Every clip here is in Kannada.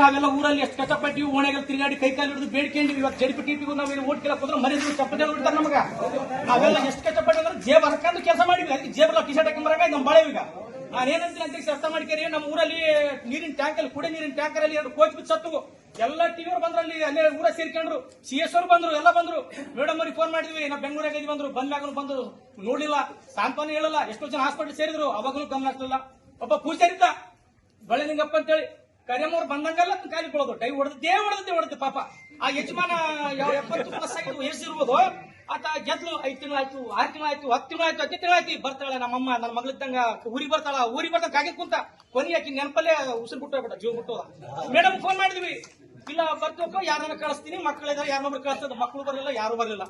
ನಾವೆಲ್ಲ ಊರಲ್ಲಿ ಎಷ್ಟು ಕಷ್ಟಪಟ್ಟಿವಿ ಓಣೆಗಳು ತಿರುಗಾಡಿ ಕೈ ಕಾಲು ಹಿಡಿದು ಬೇಡ್ಕೊಂಡಿವಿ ಇವಾಗ ಜಡಿ ಟಿಪಿಗೂ ನಾವೇನು ಓಟ್ ಕೇಳಕ್ ಹೋದ್ರೆ ಮರಿದ್ರು ಚಪ್ಪದೆ ನೋಡ್ತಾರೆ ನಮಗ. ನಾವೆಲ್ಲ ಎಷ್ಟು ಕಷ್ಟಪಟ್ಟು ಅಂದ್ರೆ ಜೇಬ್ ಹರ್ಕೊಂಡು ಕೆಲಸ ಮಾಡಿವಿ ಅದಕ್ಕೆ ಜೇಬಲ್ಲ ಟಿ ಶರ್ಟ್ ಹಾಕೊಂಡ್ ಬರಂಗ ನಮ್ ಬಾಳೆ ಈಗ. ನಾನೇನಂತೀನಿ ಅಂತ ಅರ್ಥ ಮಾಡ್ಕೇರಿ ನಮ್ಮ ಊರಲ್ಲಿ ನೀರಿನ ಟ್ಯಾಂಕ್ ಅಲ್ಲಿ ಕುಡಿಯ ನೀರಿನ ಟ್ಯಾಂಕರ್ ಅಲ್ಲಿ ಎರಡು ಕೋಚ್ ಬಿದ್ದು ಸತ್ತು ಎಲ್ಲ ಟಿವಿ ಅವ್ರು ಬಂದ್ರು ಅಲ್ಲಿ, ಅಲ್ಲೇ ಊರ ಸೇರ್ಕೊಂಡ್ರು. ಸಿ ಎಸ್ ಅವ್ರು ಬಂದ್ರು, ಎಲ್ಲ ಬಂದ್ರು. ಮೇಡಮ್ ಅವ್ರಿಗೆ ಫೋನ್ ಮಾಡಿದ್ವಿ ನಾವು ಬೆಂಗಳೂರಾಗ ಬಂದ್ರು ಬಂದಾಗ ಬಂದ್ರು ನೋಡಿಲ್ಲ ಸಾಂತ್ವನ ಹೇಳಲ್ಲ. ಎಷ್ಟೋ ಜನ ಹಾಸ್ಪಿಟಲ್ ಸೇರಿದ್ರು, ಅವಾಗಲೂ ಗಮನ ಹಾಕ್ತಿಲ್ಲ ಒಬ್ಬ ಪೂಜಾರಿತ್ತಾ ಬಳೆ ನಿಂಗಪ್ಪ ಅಂತೇಳಿ. ಕರಿಯಮ್ಮವ್ರು ಬಂದಂಗಲ್ಲ ಕಾಲಿ ಕೊಡೋದು ಡೈ ಹೊಡೆದೇ ಹೊಡೆದೇ ಹೊಡೆದು ಪಾಪ. ಆ ಯಜಮಾನ ಯಾವ ಎಪ್ಪತ್ತು ಪ್ಲಸ್ ಆಗಿದ್ದು ವಯಸ್ಸಿರ್ಬೋದು ಆತ ಗೆದ್ಲು. ಐದು ತಿಂಗಳು ಆಯ್ತು, ಆರು ತಿಂಗಳು ಆಯ್ತು, ಹತ್ತು ತಿಂಗಳು ಆಯ್ತು ಹತ್ತು ತಿಂಗಳು ಆಯ್ತು. ಬರ್ತಾಳೆ ನಮ್ಮಮ್ಮ ನನ್ನ ಮಗಳಿದ್ದಂಗ ಊರಿಗೆ ಬರ್ತಾಳ ಊರಿಗೆ ಬರ್ತಾ ಕಾಗಿ ಕುಂತ ಕೊನೆ ಹಾಕಿ ನೆನಪಲ್ಲೇ ಉಸಿರು ಬಿಟ್ಟು ಹೋಗ್ಬಿಟ್ಟ, ಜೀವ ಬಿಟ್ಟು ಮೇಡಮ್ ಫೋನ್ ಮಾಡಿದ್ವಿ. ಇಲ್ಲ ಬರ್ತಕ್ಕ ಯಾರನ್ನ ಕಳಿಸ್ತೀನಿ. ಮಕ್ಕಳಿದಾರೆ ಯಾರನ್ನೊಬ್ರು ಕಳಿಸ್ತದ ಮಕ್ಕಳು ಬರಲಿಲ್ಲ, ಯಾರು ಬರಲಿಲ್ಲ.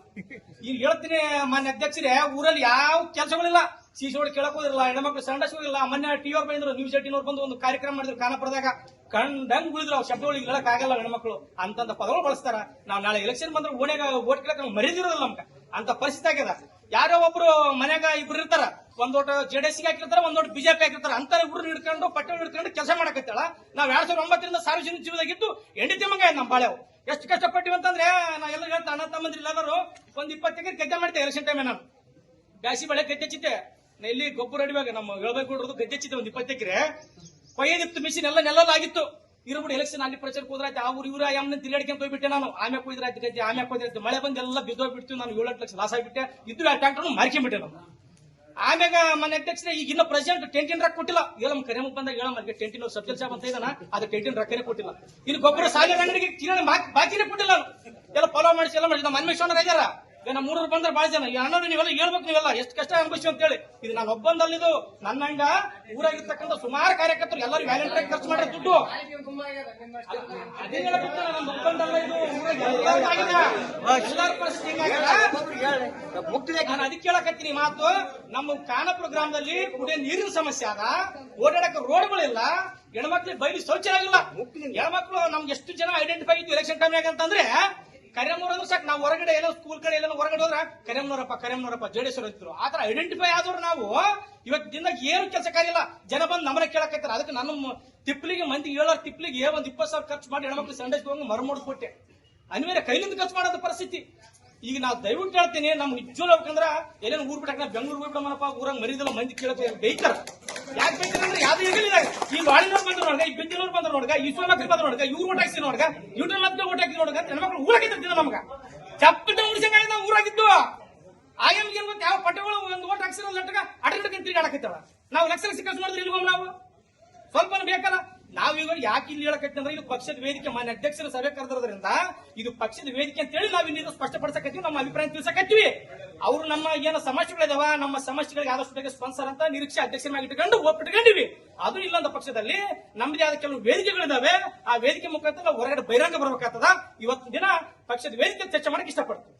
ಈಗ ಹೇಳ್ತೀನಿ ಮಾನ್ಯ ಅಧ್ಯಕ್ಷರೇ, ಊರಲ್ಲಿ ಯಾವ ಕೆಲಸಗಳಿಲ್ಲ. ಸೀಸೋಡಿ ಕೇಳಕ್ ಹೋದಿರಲ್ಲ, ಹೆಣ್ಮಕ್ಳು ಸಂಡಸ್ ಹೋಗಿಲ್ಲ ಮೊನ್ನೆ ಟಿ ಅವ್ರು ಬಂದ್ರು ನ್ಯೂಸ್ ಏಟಿನವ್ರು ಬಂದು ಒಂದು ಕಾರ್ಯಕ್ರಮ ಮಾಡಿದ್ರು ಖಾನಾಪುರದಾಗ ಕಂಡಂಗ್ ಉಳಿದ್ರು ಅವ್ರು ಶಬ್ದಗಳಿಗೆ ಹೇಳಕ್ ಆಗಲ್ಲ ಹೆಣ್ಮಕ್ಳು. ಅಂತಂದ ಪದಗಳು ಬಳಸ್ತಾರ. ನಾವು ನಾಳೆ ಎಲೆಕ್ಷನ್ ಬಂದ್ರೆ ಓಣೆಗ ಓಟ್ ಕೇಳಕ್ ನಾವು ಮರೀದಿರೋದಿಲ್ಲ ನಮ್ಗೆ. ಅಂತ ಪರಿಸ್ಥಿತಿ ಆಗ್ಯದ. ಯಾರೋ ಒಬ್ರು ಮನ್ಯಾಗ ಇಬ್ರು ಇರ್ತಾರ. ಒಂದೋಟ ಜೆಡಿಎಸ್ ಹಾಕಿರ್ತಾರ ಒಂದೋಟ ಬಿಜೆಪಿ ಹಾಕಿರ್ತಾರ. ಅಂತ ಇಬ್ರು ಹಿಡ್ಕೊಂಡು ಪಟ್ಟಣ ಹಿಡ್ಕೊಂಡು ಕೆಲಸ ಮಾಡಕತ್ತಾಳ. ನಾವ್ ಎರಡ್ ಸಾವಿರದ ಒಂಬತ್ತರಿಂದ ಸಾರ್ವಜನಿಕ ಜೀವದಾಗಿದ್ದು ಎಂಡಿತಿ ಮಂಗ ನಮ್ ಬಾಳೆವು ಎಷ್ಟು ಕಷ್ಟಪಟ್ಟಿವಿ ಅಂತಂದ್ರೆ, ನಾ ಎಲ್ಲರೂ ಹೇಳ್ತಾ, ಅಣ್ಣ ತಮ್ಮಂದ್ರಿ ಎಲ್ಲರೂ ಒಂದ್ ಇಪ್ಪತ್ತು ಗೆದ್ದೆ ಮಾಡ್ತೇವೆ ಎಲೆಕ್ಷನ್ ಟೈಮ್ ನಾನು. ಬ್ಯಾಸಿ ಬಳೆ ಗದ್ದೆ ನಾ ಇಲ್ಲಿ ಗೊಬ್ಬರ ಅಡಿವಾಗ ನಮ್ಮ ಹೇಳ್ಬೇಕು ಗದ್ದೆ ಚಿತ್ರ ಒಂದು ಇಪ್ಪತ್ತು ಎಕರೆ. ಕೊಯ್ಯದಿತ್ತು ಮಿಷಿನ್ ಎಲ್ಲ ನೆಲ್ಲಲಾಗಿತ್ತು. ಇರ್ಬಿಡು ಎಲೆಕ್ಷನ್ ಅಲ್ಲಿ ಪ್ರಚಾರಕ್ಕೆ ಹೋದ್ರಾಯ್ತು, ಆ ಊರು ಇವ್ರ ಯಮ್ಮನ ತಿರುಗಾಡ್ಕೊಂಡ್ ಹೋಗ್ಬಿಟ್ಟೆ ನಾನು. ಆಮ್ಯಾಕ್ ಹೋಯ್ದ್ರಾಯ್ತು ಗದ್ದೆ ಆಮ್ಯಾಕ್ ಹೋದ್ರಾಯ್ತು ಮಳೆ ಬಂದು ಎಲ್ಲ ಬಿದ್ದೋಗ್ಬಿಡ್ತು ನಾನು ಏಳೆಂಟು ಲಕ್ಷ ಲಾಸ್ ಆಗಿಬಿಟ್ಟೆ. ಇದ್ದು ಆ ಟ್ರ್ಯಾಕ್ಟರ್ ಮಾರ್ಕೊಂಡ್ಬಿಟ್ಟೆ ನಾನು. ಆಮ್ಯಾಗ ಮನೆ ಅಧ್ಯಕ್ಷರೇ, ಈಗ ಇನ್ನ ಪ್ರೆಸಿಡೆಂಟ್ ಟೆಂಟಿನ ರೊಕ್ಕ ಕೊಟ್ಟಿಲ್ಲ. ಹೇಳಮ್ ಕರೆ ಬಂದಾಗ ಹೇಳ ಅದಕ್ಕೆ ಟೆಂಟಿನ ಸಬ್ಜೆಕ್ಟ್ ಸಾಬ್ ಅಂತ ಇದ್ದಾನ ಅದು ಟೆಂಟಿನ ರೊಕ್ಕನೇ ಕೊಟ್ಟಿಲ್ಲ. ಇನ್ನು ಗೊಬ್ಬರ ಸಾಲ ಬಾಕಿನೇ ಕೊಟ್ಟಿಲ್ಲ. ಎಲ್ಲ ಫಾಲೋ ಮಾಡಿಸಿ, ಎಲ್ಲ ಮಾಡಿಸಿ. ನಮ್ಮ ಅನ್ವೇಷಣ ಈಗ ನಮ್ಮ ಮೂರರು ಬಂದ್ರೆ ಬಾಳ ಜನ. ಈ ಅಣ್ಣ ನೀವೆಲ್ಲ ಹೇಳ್ಬೇಕು ನೀವೆಲ್ಲ. ಎಷ್ಟು ಕಷ್ಟ ಅನುಭವಿಸಿ ಅಂತ ಹೇಳಿ ಇದು ನಾನು ಒಬ್ಬಂದಲ್ಲಿದ್ದು ನನ್ನ ಹಂಗ ಊರಾಗಿರ್ತಕ್ಕಂಥ ಸುಮಾರು ಕಾರ್ಯಕರ್ತರು ಎಲ್ಲರೂ ವ್ಯಾಲೆಂಟೈನ್ ಖರ್ಚು ಮಾಡ್ರೆ ದುಡ್ಡು. ಅದೇ ನಾನು, ನನ್ನ ಒಬ್ಬಂದಲ್ಲ ಇದು ಅದಕ್ಕೆ ಕೇಳಕತ್ತೀನಿ ಮಾತು. ನಮ್ಮ ಖಾನಾಪುರ ಗ್ರಾಮದಲ್ಲಿ ಕುಡಿಯೋ ನೀರಿನ ಸಮಸ್ಯೆ ಅದ ಓಡಾಡಕ್ಕೆ ರೋಡ್ಗಳಿಲ್ಲ ಹೆಣ್ಮಕ್ಳಿಗೆ ಬೈಲಿ ಶೌಚಾಲಯ ಇಲ್ಲ ಹೆಣ್ಮಕ್ಳು ನಮ್ಗೆ ಎಷ್ಟು ಜನ ಐಡೆಂಟಿಫೈ ಇದ್ದು ಎಲೆಕ್ಷನ್ ಟೈಮ್ ಅಂತಂದ್ರೆ ಕರೆಯಮ್ಮನವ್ರು ಅಂದ್ರೆ ಸಾಕು ನಾವು ಹೊರಗಡೆ ಏನೋ ಸ್ಕೂಲ್ ಕಡೆ ಎಲ್ಲ ಹೊರಗಡೆ ಹೋದ್ರ ಕರೆಮ್ನೂರಪ್ಪ ಕರೆಮ್ನೂರಪ್ಪ ಜಡೇಶ್ವರ ಇದ್ರು. ಆತರ ಐಡೆಂಟಿಫೈ ಆದವ್ರು ನಾವು. ಇವತ್ತು ದಿನ ಏನು ಕೆಲಸ ಕಾರ್ಯಿಲ್ಲ ಜನ ಬಂದು ನಮ್ಮನೆ ಕೇಳಕತ್ತಾರ. ಅದಕ್ಕೆ ನನ್ನ ತಿಪ್ಪಲಿಗೆ ಮಂದಿ ಏಳಾರು ತಿಪ್ಪಲಿಗೆ ಒಂದ್ ಇಪ್ಪತ್ತು ಸಾವಿರ ಖರ್ಚು ಮಾಡಿ ಹೆಣ್ಮಕ್ಳು ಸಂಡೇಸ್ ಹೋಗಿ ಮರಮೋಡ್ ಕೊಟ್ಟೆ. ಅನಿವಾರ್ಯ ಕೈಲಿಂದ ಖರ್ಚು ಮಾಡೋದು ಪರಿಸ್ಥಿತಿ. ಈಗ ನಾವು ದಯವಿಟ್ಟು ಹೇಳ್ತೀನಿ ನಮ್ ನಿಜವಲ್ಲ ಹೋಗ್ಬೇಕಂದ್ರ ಎಲ್ಲೇನು ಊರ್ ಬಿಟ್ಟಾಕ ಬೆಂಗಳೂರು ಹೋಗ್ಬಿಡಮನಪ್ಪ ಊರಾಗ ಮರಿದಲ್ಲ ಮಂದಿ ಕೇಳಕ್ಕೆ ಬೈತಾರ ಯಾಕೆ ಅಂದ್ರೆ ಯಾವ್ದು ಇರಲಿಲ್ಲ ನೋಡ್ಗ, ಈ ಬೆಂಗಳೂರು ಬಂದ್ರು ನೋಡ್ಗ, ಈ ಸೋಮಕ್ರಿ ಬಂದ್ರು ನೋಡ್ಗ, ಇವ್ರು ಓಟ್ ಹಾಕ್ಸಿ ನೋಡ್ಗ ಇವ್ರ ಮತ್ತೆ ಓಟ್ ಹಾಕಿ ನೋಡ್ಗ ಹೆಣ್ಮಕ್ಳು ಊರಾಗಿದ್ದ ನಮಗ. ಚಪ್ಪಟ ಉಳಿಸಂಗ ಊರಾಗಿದ್ದು. ಆಯಮ್ಗೆ ಏನ್ ಯಾವ ಪಟ್ಟಗಳು ಒಂದು ಓಟ್ ಹಾಕ್ಸಿರೋ ಲಟ್ಟಗ ಅಡಗಡಕ್ಕೆ ತಿರುಗಾಡಕತ್ತಾಳ ನಾವು ಲಕ್ಷ ಲಕ್ಷ ನೋಡಿದ್ರೆ ಮಾಡಿದ್ರೆ ಇಲ್ವೋ ನಾವು? ಸ್ವಲ್ಪ ಬೇಕಲ್ಲ. ನಾವೀಗ ಯಾಕೆ ಇಲ್ಲಿ ಹೇಳಕತ್ತಿ ಅಂದ್ರೆ, ಇದು ಪಕ್ಷದ ವೇದಿಕೆ. ಮಾನ್ಯ ಅಧ್ಯಕ್ಷರ ಸಭೆ ಕರೆದ್ರದ್ರಿಂದ ಇದು ಪಕ್ಷದ ವೇದಿಕೆ ಅಂತೇಳಿ ನಾವು ಇಲ್ಲಿ ಸ್ಪಷ್ಟಪಡಿಸಕತ್ತೀವಿ, ನಮ್ಮ ಅಭಿಪ್ರಾಯ ತಿಳಿಸಕತ್ತೀವಿ. ಅವರು ನಮ್ಮ ಏನೋ ಸಮಸ್ಯೆಗಳಿದಾವ, ನಮ್ಮ ಸಮಸ್ಯೆಗಳಿಗೆ ಆದಷ್ಟು ಬೇಗ ಸ್ಪಾನ್ಸರ್ ಅಂತ ನಿರೀಕ್ಷೆ ಅಧ್ಯಕ್ಷರಾಗಿ ಇಟ್ಕೊಂಡು ಒಪ್ಪಿಟ್ಕೊಂಡಿವಿ. ಅದು ಇಲ್ಲೊಂದು ಪಕ್ಷದಲ್ಲಿ ನಮ್ಮದೇ ಆದ ಕೆಲವು ವೇದಿಕೆಗಳಿದಾವೆ, ಆ ವೇದಿಕೆ ಮುಖಾಂತರ ನಾವು ಹೊರಗಡೆ ಬಹಿರಂಗ ಬರ್ಬೇಕಾಗ್ತದ. ಇವತ್ತು ದಿನ ಪಕ್ಷದ ವೇದಿಕೆ ಚರ್ಚೆ ಮಾಡಕ್ಕೆ ಇಷ್ಟಪಡ್ತೀವಿ.